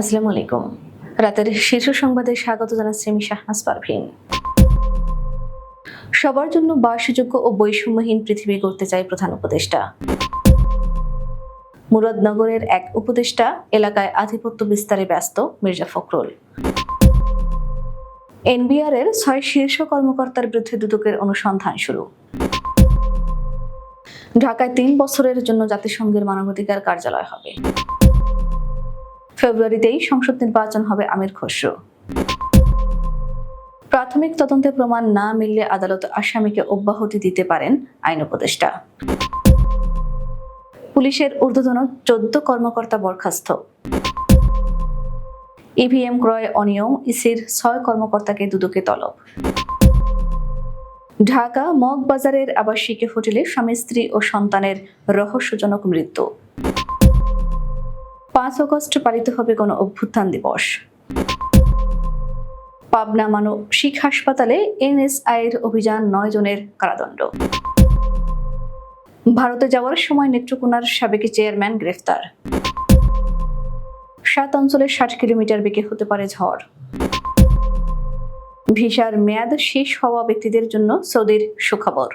আসসালামু আলাইকুম। রাতের শীর্ষ সংবাদে স্বাগত জানাচ্ছি আমি শাহনাজ পারভিন। সবার জন্য বাসযোগ্য ও বৈষম্যহীন পৃথিবী করতে চায় প্রধান উপদেষ্টা। মুরাদনগরের এক উপদেষ্টা এলাকায় আধিপত্য বিস্তারে ব্যস্ত মির্জা ফখরুল। এনবিআর এর ছয় শীর্ষ কর্মকর্তার বিরুদ্ধে দুদকের অনুসন্ধান শুরু। ঢাকায় তিন বছরের জন্য জাতিসংঘের মানবাধিকার কার্যালয় হবে। ফেব্রুয়ারিতেই সংসদ নির্বাচন হবে আমির খসরু। প্রাথমিক তদন্তে প্রমাণ না মিললে আদালত আসামিকে অব্যাহতি দিতে পারেন আইন উপদেষ্টা। পুলিশের ঊর্ধ্বতন চোদ্দ কর্মকর্তা বরখাস্ত। ইভিএম ক্রয় অনিয়ম, ইসির ছয় কর্মকর্তাকে দুদকে তলব। ঢাকা মগবাজারের আবাসিক হোটেলে স্বামী, স্ত্রী ও সন্তানের রহস্যজনক মৃত্যু। পাঁচ আগস্ট পালিত হবে গণ অভ্যুত্থান দিবস। পাবনা মানব শিখ হাসপাতালে এনএসআই এর অভিযান নয় জনের কারাদণ্ড। ভারতে যাওয়ার সময় নেত্রকোনার সাবেক চেয়ারম্যান গ্রেফতার। সাত অঞ্চলে ষাট কিলোমিটার বেগে হতে পারে ঝড়। ভিসার মেয়াদ শেষ হওয়া ব্যক্তিদের জন্য সৌদির সুখবর।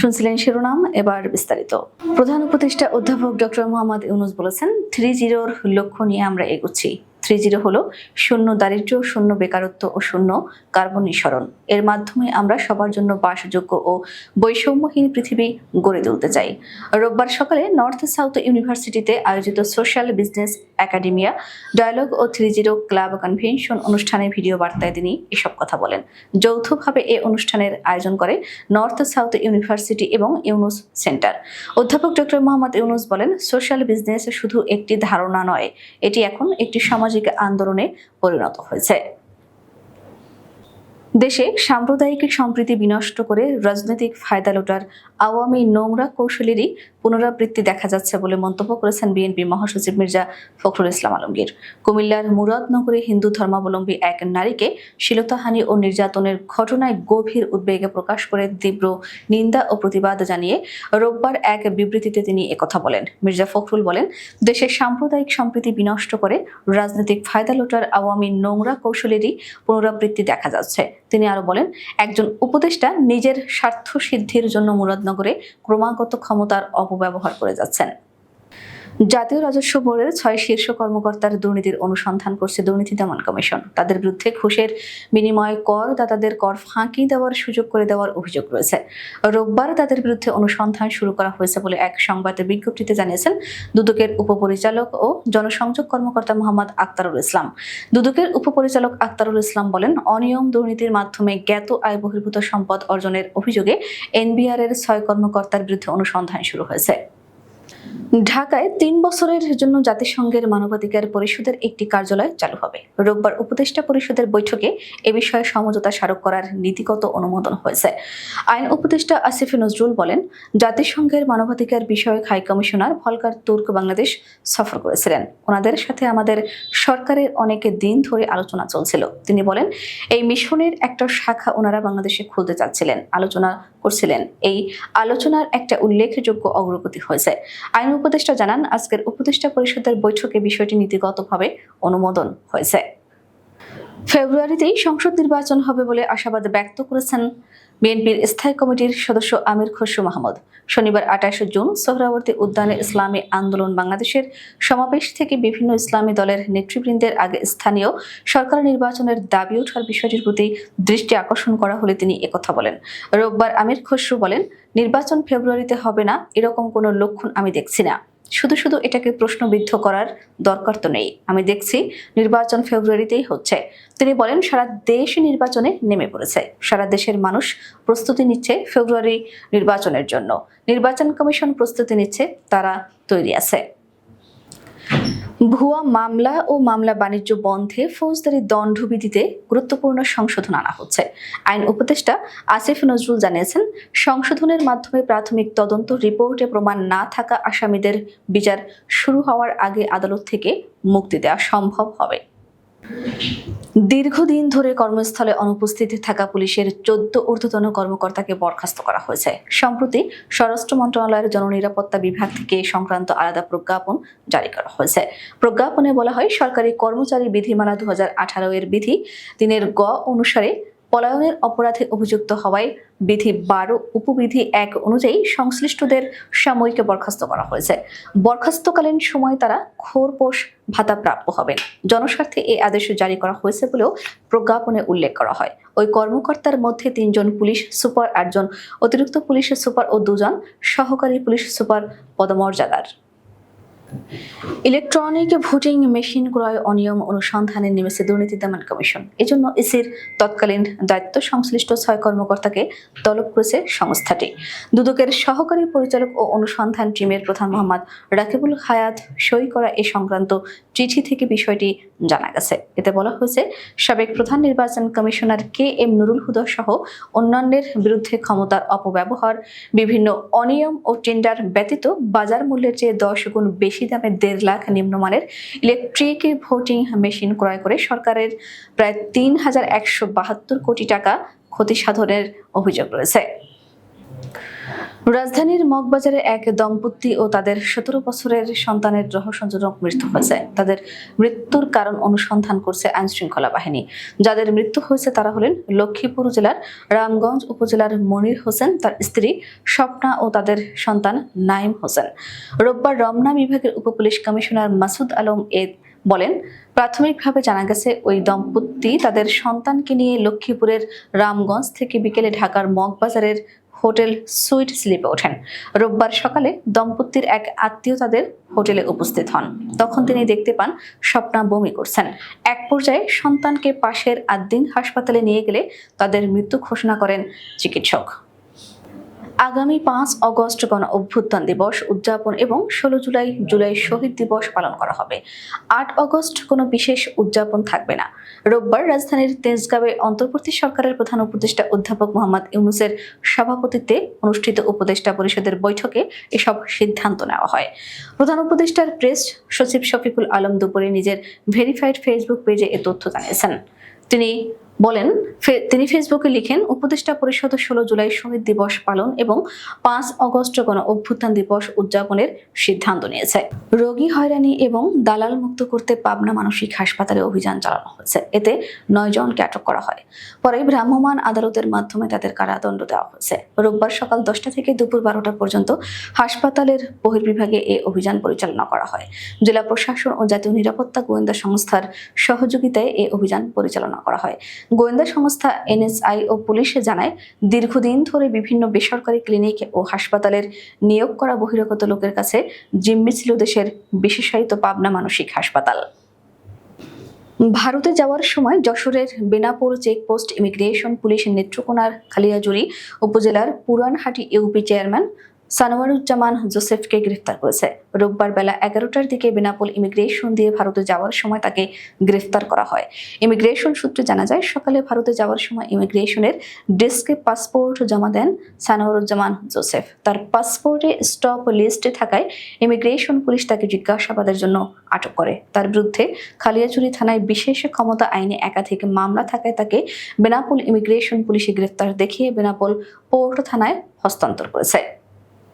শুনছিলেন শিরোনাম, এবার বিস্তারিত। প্রধান উপদেষ্টা অধ্যাপক ডক্টর মোহাম্মদ ইউনুস বলেছেন, থ্রি জিরোর লক্ষ্য নিয়ে আমরা এগোচ্ছি। থ্রি জিরো হলো শূন্য দারিদ্র্য, শূন্য বেকারত্ব ও শূন্য কার্বন নিঃসরণ। এর মাধ্যমে আমরা সবার জন্য বাসযোগ্য ও বৈষম্যহীন পৃথিবী গড়ে তুলতে চাই। রোববার সকালে নর্থ সাউথ ইউনিভার্সিটিতে আয়োজিত সোশ্যাল বিজনেস একাডেমিয়া, ডায়ালগ ও থ্রি জিরো ক্লাব কনভেনশন অনুষ্ঠানে ভিডিও বার্তায় তিনি এসব কথা বলেন। যৌথভাবে এ অনুষ্ঠানের আয়োজন করে নর্থ সাউথ ইউনিভার্সিটি এবং ইউনুস সেন্টার। অধ্যাপক ডক্টর মোহাম্মদ ইউনুস বলেন, সোশ্যাল বিজনেস শুধু একটি ধারণা নয়, এটি এখন একটি সামাজিক আন্দোলনে পরিণত হয়েছে। দেশে সাম্প্রদায়িক সম্প্রীতি বিনষ্ট করে রাজনৈতিক ফায়দা লোটার আওয়ামী নোংরা কৌশলেরই পুনরাবৃত্তি দেখা যাচ্ছে বলে মন্তব্য করেছেন বিএনপি মহাসচিব মির্জা ফখরুল ইসলাম আলমগীর। কুমিল্লার মুরাদনগরে হিন্দু ধর্মাবলম্বী এক নারীকে শিলতাহানি ও নির্যাতনের ঘটনায় গভীর উদ্বেগ প্রকাশ করে তীব্র নিন্দা ও প্রতিবাদ জানিয়ে রোববার এক বিবৃতিতে তিনি একথা বলেন। মির্জা ফখরুল বলেন, দেশের সাম্প্রদায়িক সম্প্রীতি বিনষ্ট করে রাজনৈতিক ফায়দা লোটার আওয়ামী নোংরা কৌশলেরই পুনরাবৃত্তি দেখা যাচ্ছে। তিনি আরও বলেন, একজন উপদেষ্টা নিজের স্বার্থ সিদ্ধির জন্য মুরাদনগরে ক্রমাগত ক্ষমতার অপব্যবহার করে যাচ্ছেন। জাতীয় রাজস্ব বোর্ডের ছয় শীর্ষ কর্মকর্তার দুর্নীতির অনুসন্ধান করছে দুর্নীতি দমন কমিশন। তাদের বিরুদ্ধে ঘুষের বিনিময়ে করদাতাদের কর ফাঁকি দেওয়ার সুযোগ করে দেওয়ার অভিযোগ রয়েছে। রোববার তাদের বিরুদ্ধে অনুসন্ধান শুরু করা হয়েছে বলে এক সংবাদ বিজ্ঞপ্তিতে জানিয়েছেন দুদকের উপপরিচালক ও জনসংযোগ কর্মকর্তা মোহাম্মদ আক্তারুল ইসলাম। দুদকের উপপরিচালক আক্তারুল ইসলাম বলেন, অনিয়ম দুর্নীতির মাধ্যমে জ্ঞাত আয় বহির্ভূত সম্পদ অর্জনের অভিযোগে এনবিআর এর ছয় কর্মকর্তার বিরুদ্ধে অনুসন্ধান শুরু হয়েছে। ঢাকায় তিন বছরের জন্য জাতিসংঘের মানবাধিকার পরিষদের একটি কার্যালয় চালু হবে। রোববার উপদেষ্টা পরিষদের বৈঠকে এ বিষয়ে সমঝোতা স্মারক করার নীতিগত অনুমোদন হয়েছে। আইন উপদেষ্টা আসিফে নজরুল বলেন, জাতিসংঘের মানবাধিকার বিষয়ক high commissioner Volker Turk Bangladesh সফর করেছিলেন। ওনাদের সাথে আমাদের সরকারের অনেক দিন ধরে আলোচনা চলছিল। তিনি বলেন, এই মিশনের একটা শাখা ওনারা বাংলাদেশে খুলতে চাচ্ছিলেন। আলোচনা করছিলেন। এই আলোচনার একটা উল্লেখযোগ্য অগ্রগতি হয়েছে। আইন উপদেষ্টা জানান, আজকের উপদেষ্টা পরিষদের বৈঠকে বিষয়টি নীতিগতভাবে অনুমোদন হয়েছে। ফেব্রুয়ারিতেই সংসদ নির্বাচন হবে বলে আশাবাদ ব্যক্ত করেছেন বিএনপির স্থায়ী কমিটির সদস্য আমির খসরু মাহমুদ। শনিবার আঠাশে জুন সোহরাবর্তী উদ্যানে ইসলামী আন্দোলন বাংলাদেশের সমাবেশ থেকে বিভিন্ন ইসলামী দলের নেতৃবৃন্দের আগে স্থানীয় সরকার নির্বাচনের দাবি ওঠার বিষয়টির প্রতি দৃষ্টি আকর্ষণ করা হলে তিনি একথা বলেন। রোববার আমির খসরু বলেন, নির্বাচন ফেব্রুয়ারিতে হবে না, এরকম কোনো লক্ষণ আমি দেখছি না। শুধু শুধু এটাকে প্রশ্নবিদ্ধ করার দরকার তো নেই। আমি দেখছি নির্বাচন ফেব্রুয়ারিতেই হচ্ছে। তিনি বলেন, সারা দেশ নির্বাচনে নেমে পড়েছে। সারা দেশের মানুষ প্রস্তুতি নিচ্ছে ফেব্রুয়ারি নির্বাচনের জন্য। নির্বাচন কমিশন প্রস্তুতি নিচ্ছে, তারা তৈরি আছে। ভুয়া মামলা ও মামলা বাণিজ্য বন্ধে ফৌজদারি দণ্ডবিধিতে গুরুত্বপূর্ণ সংশোধন আনা হচ্ছে। আইন উপদেষ্টা আসিফ নজরুল জানিয়েছেন, সংশোধনের মাধ্যমে প্রাথমিক তদন্ত রিপোর্টে প্রমাণ না থাকা আসামিদের বিচার শুরু হওয়ার আগে আদালত থেকে মুক্তি দেওয়া সম্ভব হবে। দীর্ঘদিন ধরে কর্মস্থলে অনুপস্থিত থাকা পুলিশের চোদ্দ ঊর্ধ্বতন কর্মকর্তাকে বরখাস্ত করা হয়েছে। সম্প্রতি স্বরাষ্ট্র মন্ত্রণালয়ের জননিরাপত্তা বিভাগ থেকে সংক্রান্ত আলাদা প্রজ্ঞাপন জারি করা হয়েছে। প্রজ্ঞাপনে বলা হয়, সরকারি কর্মচারী বিধিমালা দু হাজার আঠারো এর বিধি দিনের গ অনুসারে পলায়নের অপরাধে অভিযুক্ত হওয়ায় বিধি বারো, উপবিধি এক অনুযায়ী সংশ্লিষ্টদের সাময়িক বরখাস্ত করা হয়েছে। বরখাস্তকালীন সময় তারা খোরপোষ ভাতা প্রাপ্য হবেন। জনস্বার্থে এই আদেশ জারি করা হয়েছে বলেও প্রজ্ঞাপনে উল্লেখ করা হয়। ওই কর্মকর্তার মধ্যে তিনজন পুলিশ সুপার, আটজন অতিরিক্ত পুলিশ সুপার ও দুজন সহকারী পুলিশ সুপার পদমর্যাদার। ইলেকট্রনিক ভোটিং মেশিন ক্রয় অনিয়ম অনুসন্ধানে নেমেছে দুর্নীতি দমন কমিশন। এজন্য ইসির তৎকালীন দায়িত্ব সংশ্লিষ্ট ছয় কর্মকর্তাকে তলব করেছে সংস্থাটি। দুদকের সহকারী পরিচালক ও অনুসন্ধান টিমের প্রধান মোহাম্মদ রাকিবুল হায়াত সই করা এ সংক্রান্ত চিঠি থেকে বিষয়টি জানা গেছে। এতে বলা হয়েছে, সাবেক প্রধান নির্বাচন commissioner K M Nurul Huda সহ অন্যান্যের বিরুদ্ধে ক্ষমতার অপব্যবহার, বিভিন্ন অনিয়ম ও টেন্ডার ব্যতীত বাজার মূল্যের চেয়ে দশ গুণ বেশি দামে দেড় লাখ নিম্নমানের ইলেকট্রিক ভোটিং মেশিন ক্রয় করে সরকারের প্রায় তিন হাজার একশো বাহাত্তর কোটি টাকা ক্ষতি সাধনের অভিযোগ রয়েছে। রাজধানীর মগবাজারে এক দম্পতি ও তাদের সতেরো বছরের সন্তানের রহস্যজনক মৃত্যু হয়েছে। তাদের মৃত্যুর কারণ অনুসন্ধান করছে আইন শৃঙ্খলা বাহিনী। যাদের মৃত্যু হয়েছে তারা হলেন লক্ষ্মীপুর জেলার রামগঞ্জ উপজেলার মনির হোসেন, তার স্ত্রী স্বপ্না ও তাদের সন্তান নাইম হোসেন। রোববার রমনা বিভাগের উপপুলিশ কমিশনার মাসুদ আলম এ বলেন, প্রাথমিকভাবে জানা গেছে ওই দম্পতি তাদের সন্তানকে নিয়ে লক্ষ্মীপুরের রামগঞ্জ থেকে বিকেলে ঢাকার মগবাজারের হোটেল সুইট স্লিপে ওঠেন। রোববার সকালে দম্পতির এক আত্মীয় তাদের হোটেলে উপস্থিত হন। তখন তিনি দেখতে পান স্বপ্না বমি করছেন। এক পর্যায়ে সন্তানকে পাশের আদ্দিন হাসপাতালে নিয়ে গেলে তাদের মৃত্যু ঘোষণা করেন চিকিৎসক। আগামী পাঁচ অগস্ট গণ অভ্যুত্থান দিবস উদযাপন এবং ষোলো জুলাই জুলাই শহীদ দিবস পালন করা হবে। আট অগস্ট কোনো বিশেষ উদযাপন থাকবে না। রোববার রাজধানীর তেজগাঁওয়ে অন্তর্বর্তী সরকারের প্রধান উপদেষ্টা অধ্যাপক মোহাম্মদ ইউনুসের সভাপতিত্বে অনুষ্ঠিত উপদেষ্টা পরিষদের বৈঠকে এসব সিদ্ধান্ত নেওয়া হয়। প্রধান উপদেষ্টার প্রেস সচিব শফিকুল আলম দুপুরে নিজের ভেরিফাইড ফেসবুক পেজে এ তথ্য জানিয়েছেন। তিনি বলেন তিনি ফেসবুকে লিখেন, উপদেষ্টা পরিষদ ষোলো জুলাই শহীদ দিবস পালন এবং পাঁচ অগস্ট গণ অভ্যুত্থান দিবস উদযাপনের সিদ্ধান্ত নিয়েছে। রোগী হয়রানি এবং দালাল মুক্ত করতে পাবনা মানসিক হাসপাতালে অভিযান চালানো হয়েছে। এতে নয় জনকে আটক করা হয়। পরে ভ্রাম্যমাণ আদালতের মাধ্যমে তাদের কারাদণ্ড দেওয়া হয়েছে। রোববার সকাল দশটা থেকে দুপুর বারোটা পর্যন্ত হাসপাতালের বহির্বিভাগে এ অভিযান পরিচালনা করা হয়। জেলা প্রশাসন ও জাতীয় নিরাপত্তা গোয়েন্দা সংস্থার সহযোগিতায় এ অভিযান পরিচালনা করা হয়। গোয়েন্দা সংস্থা এনএসআই ও পুলিশে জানায়, দীর্ঘদিন ধরে বিভিন্ন বেসরকারি ক্লিনিক ও হাসপাতালের নিয়োগ করা বহিরাগত লোকের কাছে জিম্মি ছিল দেশের বিশেষায়িত পাবনা মানসিক হাসপাতাল। ভারতে যাওয়ার সময় যশোরের বেনাপুর চেকপোস্ট ইমিগ্রেশন পুলিশের নেত্রকোনার খালিয়াজুরি উপজেলার পুরানহাটি ইউপি চেয়ারম্যান সানোয়ারুজ্জামান জোসেফকে গ্রেফতার করেছে। রোববার বেলা এগারোটার দিকে বেনাপোল ইমিগ্রেশন দিয়ে ভারতে যাওয়ার সময় তাকে গ্রেফতার করা হয়। ইমিগ্রেশন সূত্রে জানা যায়, সকালে ভারতে যাওয়ার সময় ইমিগ্রেশনের ডেস্কে পাসপোর্ট জমা দেন সানোয়ারুজ্জামান জোসেফ। তার পাসপোর্টে স্টপ লিস্টে থাকায় ইমিগ্রেশন পুলিশ তাকে জিজ্ঞাসাবাদের জন্য আটক করে। তার বিরুদ্ধে খালিয়াচুরি থানায় বিশেষ ক্ষমতা আইনে একাধিক মামলা থাকায় তাকে বেনাপোল ইমিগ্রেশন পুলিশে গ্রেফতার দেখিয়ে বেনাপোল পৌর থানায় হস্তান্তর করেছে।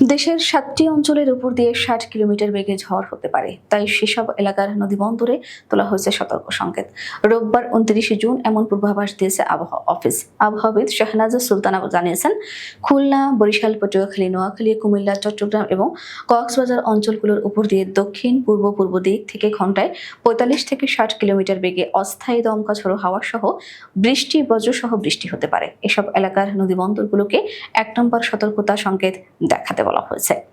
দেশের সাতটি অঞ্চলের উপর দিয়ে ষাট কিলোমিটার বেগে ঝড় হতে পারে। তাই সেসব এলাকার নদীবন্দরে তোলা হয়েছে সতর্ক সংকেত। রোববার উনত্রিশে জুন এমন পূর্বাভাস দিয়েছে আবহাওয়া অফিস। আবহাওয়াবিদ শাহনাজ সুলতানা জানিয়েছেন, খুলনা, বরিশাল, পটুয়াখালী, নোয়াখালী, কুমিল্লা, চট্টগ্রাম এবং কক্সবাজার অঞ্চলগুলোর উপর দিয়ে দক্ষিণ, পূর্ব পূর্ব দিক থেকে ঘন্টায় পঁয়তাল্লিশ থেকে ষাট কিলোমিটার বেগে অস্থায়ী দমকা ঝোড়ো হাওয়া সহ বৃষ্টি, বজ্রসহ বৃষ্টি হতে পারে। এসব এলাকার নদীবন্দরগুলোকে এক নম্বর সতর্কতা সংকেত দেখাতে বলা হয়েছে।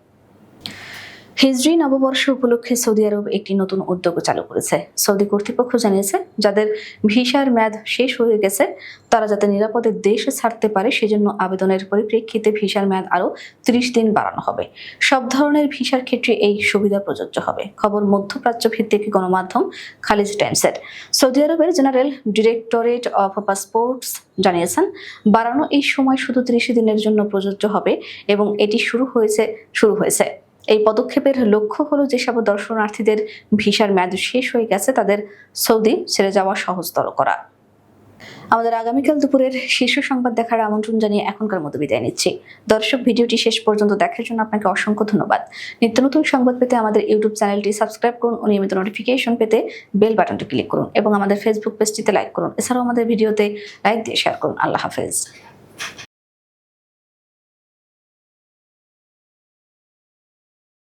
হিজরি নববর্ষ উপলক্ষে সৌদি আরব একটি নতুন উদ্যোগ চালু করেছে। সৌদি কর্তৃপক্ষ জানিয়েছে, যাদের ভিসার মেয়াদ শেষ হয়ে গেছে, তারা যাতে নিরাপদে দেশ ছাড়তে পারে, সেজন্য আবেদনের পরিপ্রেক্ষিতে ভিসার মেয়াদ আরও ত্রিশ দিন বাড়ানো হবে। সব ধরনের ভিসার ক্ষেত্রে এই সুবিধা প্রযোজ্য হবে। খবর মধ্যপ্রাচ্য ভিত্তিক গণমাধ্যম খালিজ টাইমসের। সৌদি আরবের জেনারেল ডিরেক্টরেট অফ পাসপোর্টস জানিয়েছেন, বাড়ানো এই সময় শুধু ত্রিশ দিনের জন্য প্রযোজ্য হবে এবং এটি শুরু হয়েছে শুরু হয়েছে। এই পদক্ষেপের লক্ষ্য হলো যেসব দর্শনার্থীদের ভিসার মেয়াদ শেষ হয়ে গেছে, তাদের সৌদি ছেড়ে যাওয়া সহজতর করা। আমাদের আগামীকাল দুপুরের শীর্ষ সংবাদ দেখার আমন্ত্রণ জানিয়ে এখনকার মতো বিদায় নিচ্ছি। দর্শক, ভিডিওটি শেষ পর্যন্ত দেখার জন্য আপনাকে অসংখ্য ধন্যবাদ। নিত্য নতুন সংবাদ পেতে আমাদের ইউটিউব চ্যানেলটি সাবস্ক্রাইব করুন ও নিয়মিত নোটিফিকেশন পেতে বেল বাটনটি ক্লিক করুন এবং আমাদের ফেসবুক পেজটিতে লাইক করুন। এছাড়াও আমাদের ভিডিওতে লাইক দিয়ে শেয়ার করুন। আল্লাহ হাফেজ।